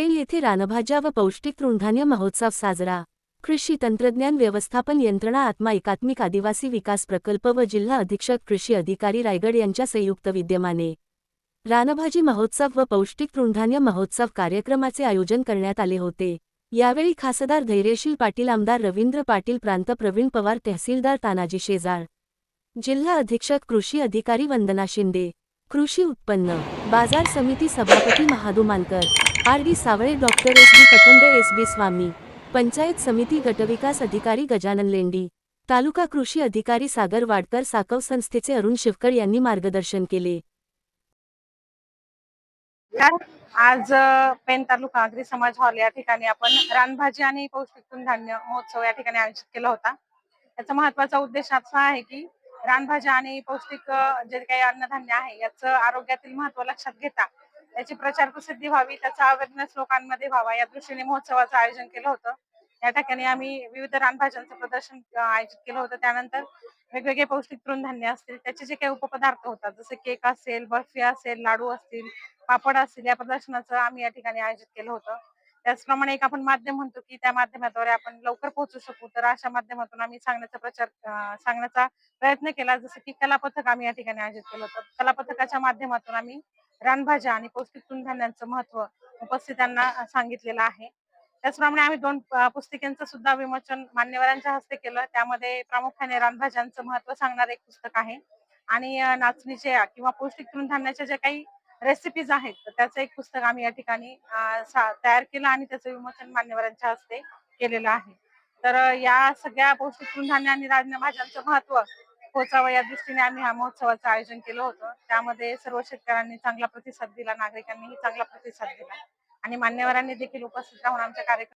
येथे रानभाज्या व पौष्टिक तृणधान्य महोत्सव साजरा. कृषी तंत्रज्ञान व्यवस्थापन यंत्रणा आत्मा एकात्मिक आदिवासी विकास प्रकल्प व जिल्हा अधीक्षक कृषी अधिकारी रायगड यांच्या संयुक्त विद्यमाने. रानभाजी महोत्सव व पौष्टिक तृणधान्य महोत्सव कार्यक्रमाचे आयोजन करण्यात आले होते. यावेळी खासदार धैर्यशील पाटील आमदार रवींद्र पाटील प्रांत प्रवीण पवार तहसीलदार तानाजी शेजाळ जिल्हा अधीक्षक कृषी अधिकारी वंदना शिंदे कृषी उत्पन्न बाजार समिती सभापती Mahadu Mankar R D Sawale doctor S B Patange S B Swami panchayat समिती गटविकास अधिकारी गजानन लेंडी तालुका कृषी अधिकारी सागर वाडकर साकव संस्थेचे अरुण शिवकर यांनी मार्गदर्शन केले. आज पेन तालुका अग्री समाज हॉल या ठिकाणी आपण रानभाजी आणि पौष्टिक धान्य महोत्सव या ठिकाणी आयोजित केला होता. याचा महत्त्वाचा उद्देश असा आहे की रानभाज्या आणि पौष्टिक जे काही अन्नधान्य आहे याचं आरोग्यातील महत्त्व लक्षात घेता याची प्रचार प्रसिद्धी व्हावी त्याचा अवेअरनेस लोकांमध्ये व्हावा. या दृष्टीने महोत्सवाचं आयोजन केलं होतं. या ठिकाणी आम्ही विविध रानभाज्यांचं प्रदर्शन आयोजित केलं होतं. त्यानंतर वेगवेगळे पौष्टिक तृणधान्य असतील त्याचे जे काही उपपदार्थ होतात जसे केक असेल बर्फी असेल लाडू असतील पापड असतील या प्रदर्शनाचं आम्ही या ठिकाणी आयोजित केलं होतं. त्याचप्रमाणे एक आपण माध्यम म्हणतो की त्या माध्यमाद्वारे आपण लवकर पोहोचू शकू. तर अशा माध्यमातून आम्ही सांगण्याचा प्रचार सांगण्याचा प्रयत्न केला. जसं की कलापथक आम्ही या ठिकाणी आयोजित केलं होतं. कलापथकाच्या माध्यमातून आम्ही रानभाज्या आणि पौष्टिक तृणधान्यांचं महत्त्व उपस्थितांना सांगितलेलं आहे. त्याचप्रमाणे आम्ही दोन अं, सुद्धा विमोचन मान्यवरांच्या हस्ते केलं. त्यामध्ये प्रामुख्याने रानभाज्यांचं महत्त्व सांगणारं एक पुस्तक आहे. आणि नाचणीच्या नाचणीचे किंवा पौष्टिक तृणधान्याच्या ज्या काही रेसिपीज आहेत तर त्याचं एक पुस्तक आम्ही या ठिकाणी तयार केलं आणि त्याचं विमोचन मान्यवरांच्या हस्ते केलेलं आहे. तर या सगळ्या पौष्टिक तृणधान्य आणि राजभाज्यांचं महत्त्व पोहोचावा या दृष्टीने आम्ही हा महोत्सवाचं आयोजन केलं होतं. त्यामध्ये सर्व शेतकऱ्यांनी चांगला प्रतिसाद दिला नागरिकांनीही चांगला प्रतिसाद दिला. आणि मान्यवरांनी देखील उपस्थित राहून आमच्या कार्यक्रम